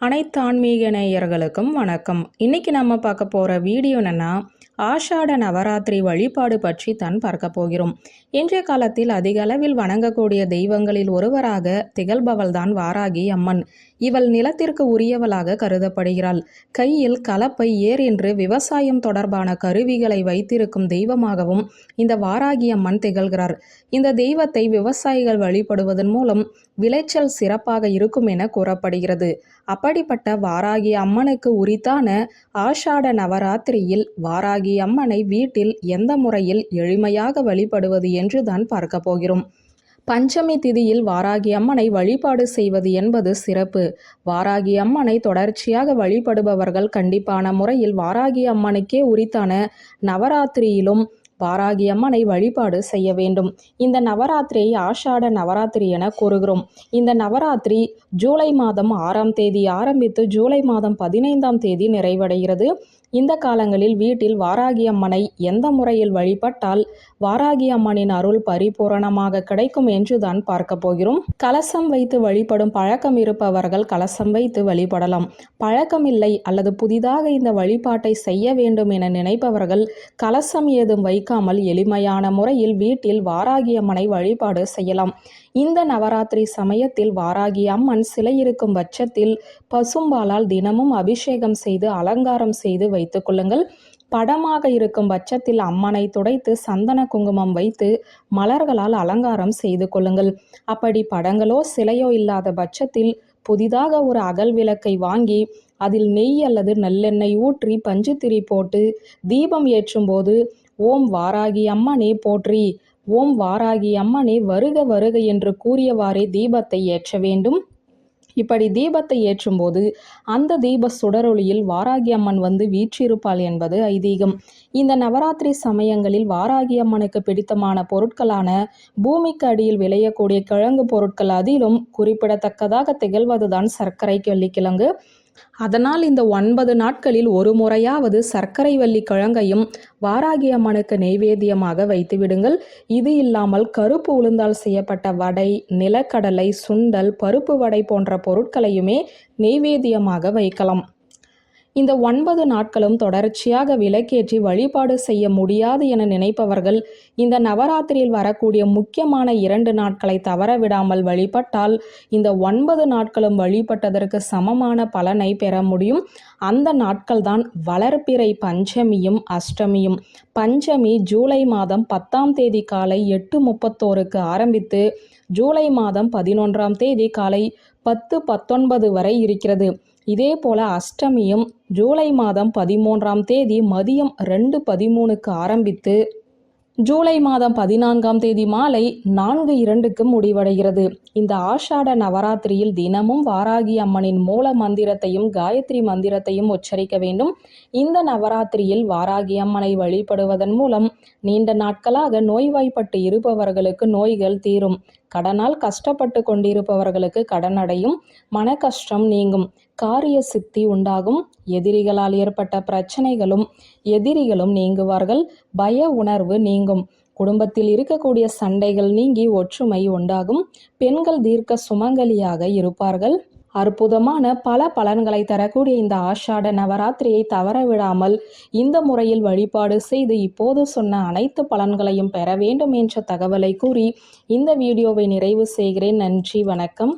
அனைத்து ஆன்மீக நேயர்களுக்கும் வணக்கம். இன்னைக்கு நம்ம பார்க்க போகிற வீடியோ என்னென்னா ஆஷாட நவராத்திரி வழிபாடு பற்றி தான் பார்க்க போகிறோம். இன்றைய காலத்தில் அதிக அளவில் வணங்கக்கூடிய தெய்வங்களில் ஒருவராக திகழ்பவள்தான் வாராகி அம்மன். இவள் நிலத்திற்கு உரியவளாக கருதப்படுகிறாள். கையில் கலப்பை ஏர் என்று விவசாயம் தொடர்பான கருவிகளை வைத்திருக்கும் தெய்வமாகவும் இந்த வாராகி அம்மன் திகழ்கிறார். இந்த தெய்வத்தை விவசாயிகள் வழிபடுவதன் மூலம் விளைச்சல் சிறப்பாக இருக்கும் என கூறப்படுகிறது. அப்படிப்பட்ட வாராகி அம்மனுக்கு உரித்தான ஆஷாட நவராத்திரியில் வாராகி அம்மனை வீட்டில் எந்த முறையில் எளிமையாக வழிபடுவது என்று தான் பார்க்க போகிறோம். பஞ்சமி திதியில் வாராகி அம்மனை வழிபாடு செய்வது என்பது சிறப்பு. வாராகி அம்மனை தொடர்ச்சியாக வழிபடுபவர்கள் கண்டிப்பான முறையில் வாராகி அம்மனுக்கே உரித்தான நவராத்திரியிலும் வாராகி அம்மனை வழிபாடு செய்ய வேண்டும். இந்த நவராத்திரியை ஆஷாட நவராத்திரி என கூறுகிறோம். இந்த நவராத்திரி ஜூலை மாதம் ஆறாம் தேதி ஆரம்பித்து ஜூலை மாதம் பதினைந்தாம் தேதி நிறைவடைகிறது. இந்த காலங்களில் வீட்டில் வாராகி அம்மனை எந்த முறையில் வழிபட்டால் வாராகி அம்மனின் அருள் பரிபூரணமாக கிடைக்கும் என்றுதான் பார்க்க போகிறோம். கலசம் வைத்து வழிபடும் பழக்கம் இருப்பவர்கள் கலசம் வைத்து வழிபடலாம். பழக்கம் இல்லை அல்லது புதிதாக இந்த வழிபாட்டை செய்ய வேண்டும் என நினைப்பவர்கள் கலசம் ஏதும் வைக்காமல் எளிமையான முறையில் வீட்டில் வாராகி அம்மனை வழிபாடு செய்யலாம். இந்த நவராத்திரி சமயத்தில் வாராகி அம்மன் சிலை இருக்கும் பட்சத்தில் பசும்பாலால் தினமும் அபிஷேகம் செய்து அலங்காரம் செய்து வைத்துக் கொள்ளுங்கள். படமாக இருக்கும் பட்சத்தில் அம்மனை துடைத்து சந்தன குங்குமம் வைத்து மலர்களால் அலங்காரம் செய்து கொள்ளுங்கள். அப்படி படங்களோ சிலையோ இல்லாத பட்சத்தில் புதிதாக ஒரு அகல் விளக்கை வாங்கி அதில் நெய் அல்லது நல்லெண்ணெய் ஊற்றி பஞ்சுத்திரி போட்டு தீபம் ஏற்றும்போது ஓம் வாராகி அம்மனே போற்றி. ஓம் வாராகி அம்மனே வருக வருக என்று கூறியவாறே தீபத்தை ஏற்ற வேண்டும். இப்படி தீபத்தை ஏற்றும்போது அந்த தீப சுடரொளியில் வாராகி அம்மன் வந்து வீற்றிருப்பாள் என்பது ஐதீகம். இந்த நவராத்திரி சமயங்களில் வாராகி அம்மனுக்கு பிடித்தமான பொருட்களான பூமிக்கு அடியில் விளையக்கூடிய கிழங்கு பொருட்கள் அதிலும் குறிப்பிடத்தக்கதாக திகழ்வதுதான் சர்க்கரை கள்ளிக்கிழங்கு அதனால் இந்த ஒன்பது நாட்களில் ஒரு முறையாவது சர்க்கரை வள்ளி கிழங்கையும் வாராகி அம்மனுக்கு நெய்வேத்தியமாக வைத்து விடுங்கள். இது இல்லாமல் கருப்பு உளுந்தால் செய்யப்பட்ட வடை நிலக்கடலை சுண்டல் பருப்பு வடை போன்ற பொருட்களையுமே நெய்வேத்தியமாக வைக்கலாம். இந்த ஒன்பது நாட்களும் தொடர்ச்சியாக விலக்கேற்றி வழிபாடு செய்ய முடியாது என நினைப்பவர்கள் இந்த நவராத்திரியில் வரக்கூடிய முக்கியமான இரண்டு நாட்களை தவற விடாமல் வழிபட்டால் இந்த ஒன்பது நாட்களும் வழிபட்டதற்கு சமமான பலனை பெற முடியும். அந்த நாட்கள்தான் வளர்ப்பிறை பஞ்சமியும் அஷ்டமியும். பஞ்சமி ஜூலை மாதம் பத்தாம் தேதி காலை எட்டு முப்பத்தோருக்கு ஆரம்பித்து ஜூலை மாதம் பதினொன்றாம் தேதி காலை பத்து பத்தொன்பது வரை இருக்கிறது. இதே போல அஷ்டமியும் ஜூலை மாதம் பதிமூன்றாம் தேதி மதியம் ரெண்டு பதிமூணுக்கு ஆரம்பித்து ஜூலை மாதம் பதினான்காம் தேதி மாலை நான்கு இரண்டுக்கு முடிவடைகிறது. இந்த ஆஷாட நவராத்திரியில் தினமும் வாராகி அம்மனின் மூல மந்திரத்தையும் காயத்ரி மந்திரத்தையும் உச்சரிக்க வேண்டும். இந்த நவராத்திரியில் வாராகி அம்மனை வழிபடுவதன் மூலம் நீண்ட நாட்களாக நோய்வாய்ப்பட்டு இருப்பவர்களுக்கு நோய்கள் தீரும். கடனால் கஷ்டப்பட்டு கொண்டிருப்பவர்களுக்கு கடன் அடையும் மன கஷ்டம் நீங்கும். காரிய சித்தி உண்டாகும். எதிரிகளால் ஏற்பட்ட பிரச்சனைகளும் எதிரிகளும் நீங்குவார்கள். பய உணர்வு நீங்கும். குடும்பத்தில் இருக்கக்கூடிய சண்டைகள் நீங்கி ஒற்றுமை உண்டாகும். பெண்கள் தீர்க்க சுமங்கலியாக இருப்பார்கள். அற்புதமான பல பலன்களை தரக்கூடிய இந்த ஆஷாட நவராத்திரியை தவறவிடாமல் இந்த முறையில் வழிபாடு செய்து இப்போது சொன்ன அனைத்து பலன்களையும் பெற வேண்டும் என்ற தகவலை கூறி இந்த வீடியோவை நிறைவு செய்கிறேன். நன்றி வணக்கம்.